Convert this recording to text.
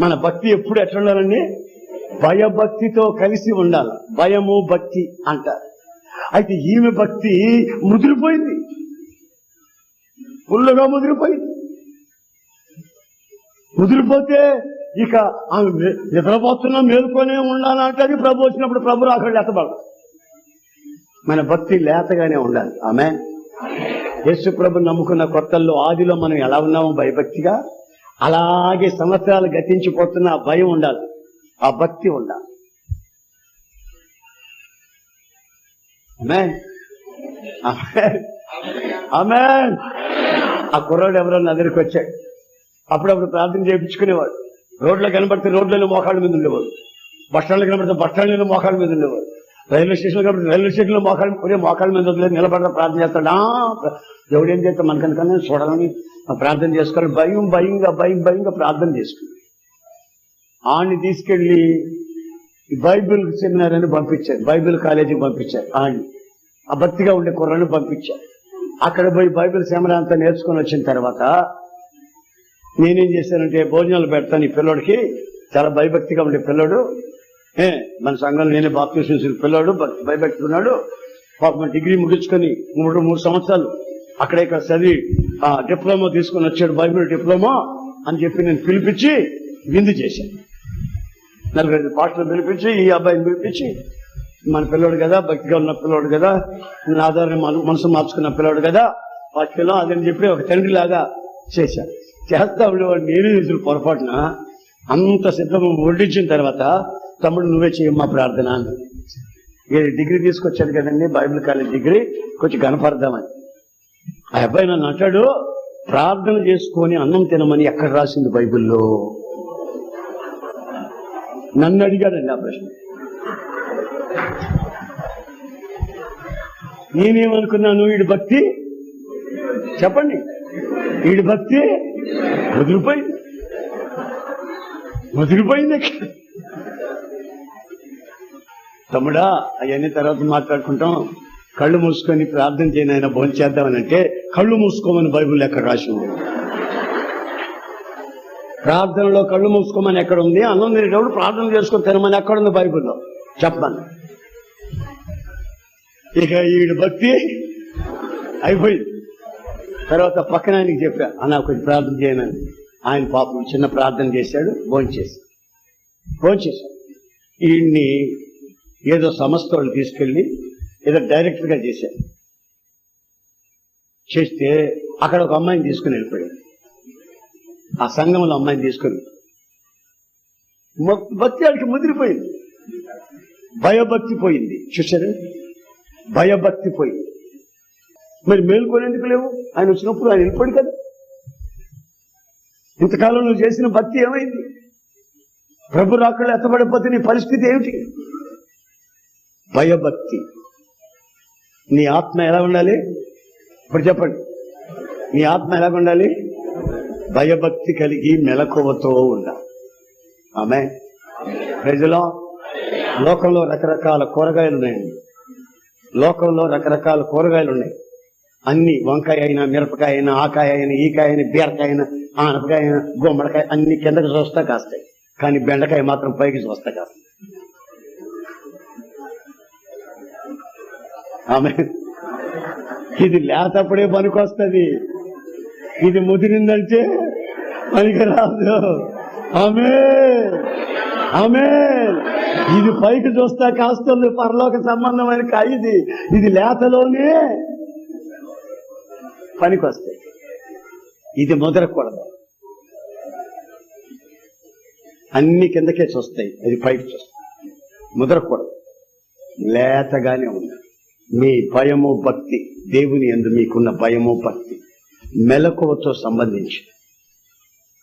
మన భక్తి ఎప్పుడు ఎట్లా ఉండాలండి భయభక్తితో కలిసి ఉండాలి. భయము భక్తి అంటారు. అయితే ఈమె భక్తి ముదిరిపోయింది. ఫుల్లుగా ముదిరిపోయింది. ముదిరిపోతే ఇక ఆమె నిద్రపోతున్నా మేలుకొనే ఉండాలంటే ప్రభు వచ్చినప్పుడు ప్రభు రాకళ్ళు ఎత్తబడదు మన భక్తి లేతగానే ఉండాలి. ఆమె యేసు ప్రభు నమ్ముకున్న కొత్తల్లో ఆదిలో మనం ఎలా ఉన్నామో భయభక్తిగా అలాగే సంవత్సరాలు గతించిపోతున్న ఆ భయం ఉండాలి. ఆ భక్తి ఉండాలి. ఆమె ఆ కుర్రాడు ఎవరో నా దగ్గరికి వచ్చాడు. అప్పుడప్పుడు ప్రార్థన చేయించుకునేవాడు. రోడ్లో కనబడితే రోడ్లలో మోకాళ్ళ మీద ఉండేవాడు. బస్ కనబడితే బస్ మోకాళ్ళ మీద ఉండేవాడు. రైల్వే స్టేషన్ కాబట్టి రైల్వే స్టేషన్లో మోకాళ్ళ ఒరే మోకాళ్ళ మీద వదిలేదు నిలబడ్డ ప్రార్థన చేస్తాడా. ఆ, దేవుడు ఏం చేస్తే మనకనుకనే చూడాలని ప్రార్థన చేసుకోవాలి. భయం భయంగా భయం భయంగా ప్రార్థన చేసుకుని ఆడిని తీసుకెళ్ళి బైబిల్ సెమినార్ అని పంపించారు. బైబిల్ కాలేజీకి పంపించారు. ఆడిని ఆ భక్తిగా ఉండే కుర్రని పంపించారు. అక్కడ పోయి బైబిల్ సెమినార్ అంతా నేర్చుకొని వచ్చిన తర్వాత నేనేం చేశానంటే భోజనాలు పెడతాను ఈ పిల్లోడికి. చాలా భయభక్తిగా ఉండే పిల్లోడు. ఏ మన సంఘంలో నేనే బాప్తీసిన పిల్లాడు భయపెట్టుకున్నాడు భక్- పాపం డిగ్రీ ముగించుకొని మూడు మూడు సంవత్సరాలు అక్కడ ఇక్కడ చదివి ఆ డిప్లొమా తీసుకొని వచ్చాడు బైబిల్ డిప్లొమా అని చెప్పి నేను పిలిపించి విందు చేశాను. నలుగురు పాటలు పిలిపించి ఈ అబ్బాయిని పిలిపించి మన పిల్లోడు కదా భక్తిగా ఉన్న పిల్లోడు కదా నేను ఆధారం మనసు మార్చుకున్న పిల్లోడు కదా వాక్యంలో అదని చెప్పి ఒక తండ్రి లాగా చేశాను చేస్తా ఉండేవాడు నేనే పొరపాటున అంత సిద్ధం వడ్డించిన తర్వాత తమ్ముడు నువ్వే చేయమ్మా ప్రార్థన అని. ఈ డిగ్రీ తీసుకొచ్చాను కదండి బైబిల్ కాలేజ్ డిగ్రీ కొంచెం కనపడదామని. ఆ అబ్బాయి నన్ను అంటాడు ప్రార్థన చేసుకొని అన్నం తినమని ఎక్కడ రాసింది బైబిల్లో? నన్ను అడిగాడండి ఆ ప్రశ్న. నేనేమనుకున్నాను వీడి భక్తి? చెప్పండి. వీడి భక్తి వదిలిపోయింది వదిలిపోయింది తమ్ముడా అవన్నీ తర్వాత మాట్లాడుకుంటాం. కళ్ళు మూసుకొని ప్రార్థన చేయని ఆయన భోంచేద్దామని అంటే కళ్ళు మూసుకోమని బైబుల్ ఎక్కడ రాసి ఉంది? ప్రార్థనలో కళ్ళు మూసుకోమని ఎక్కడ ఉంది? అన్నం తినేటప్పుడు ప్రార్థన చేసుకొని తినమని ఎక్కడ ఉంది బైబిల్లో? చెప్పమని. ఇక ఈడు భక్తి అయిపోయింది. తర్వాత పక్కన ఆయనకి చెప్పా అన్న కొంచెం ప్రార్థన చేయనని ఆయన పాపం చిన్న ప్రార్థన చేశాడు భోంచేసి భోంచేశాడు ఈయన్ని ఏదో సంస్థ వాళ్ళు తీసుకెళ్ళి ఏదో డైరెక్టర్గా చేశారు. చేస్తే అక్కడ ఒక అమ్మాయిని తీసుకుని వెళ్ళిపోయాడు. ఆ సంఘంలో అమ్మాయిని తీసుకుని భక్తి ఆడికి ముదిరిపోయింది. భయభక్తి పోయింది. చూసారు భయభక్తి పోయింది. మరి మేలుకొని ఎందుకు లేవు? ఆయన వచ్చినప్పుడు ఆయన వెళ్ళిపోయాడు కదా. ఇంతకాలం నువ్వు చేసిన భక్తి ఏమైంది? ప్రభు రాకళ్ళు ఎత్తబడిపోతే నీ పరిస్థితి ఏమిటి? భయభక్తి నీ ఆత్మ ఎలా ఉండాలి? ఇప్పుడు చెప్పండి. నీ ఆత్మ ఎలా ఉండాలి? భయభక్తి కలిగి మెలకువతో ఉండాలి. ఆమె. ప్రజలో లోకంలో రకరకాల కూరగాయలు ఉన్నాయండి లోకంలో రకరకాల కూరగాయలు ఉన్నాయి అన్ని వంకాయ అయినా మిరపకాయ అయినా ఆకాయ అయినా ఈకాయ అయినా బీరకాయ అయినా ఆనపకాయ అయినా గుమ్మడికాయ అన్ని కిందకి చూస్తా కాస్తాయి. కానీ బెండకాయ మాత్రం పైకి చూస్తా కాస్తాయి. ఆమె. ఇది లేతప్పుడే పనికొస్తుంది. ఇది ముదిరిందంటే పనికి రాదు ఆమె. ఆమె. ఇది పైకి చూస్తా కాస్తుంది పరలోక సంబంధమైన కాయ ఇది ఇది లేతలోనే పనికొస్తుంది. ఇది ముదరకూడదు. అన్ని కిందకే చూస్తాయి. ఇది పైకి చూస్తాయి. ముదరకూడదు. లేతగానే ఉంది. మీ భయము భక్తి దేవుని ఎందు మీకున్న భయము భక్తి మెలకువతో సంబంధించి.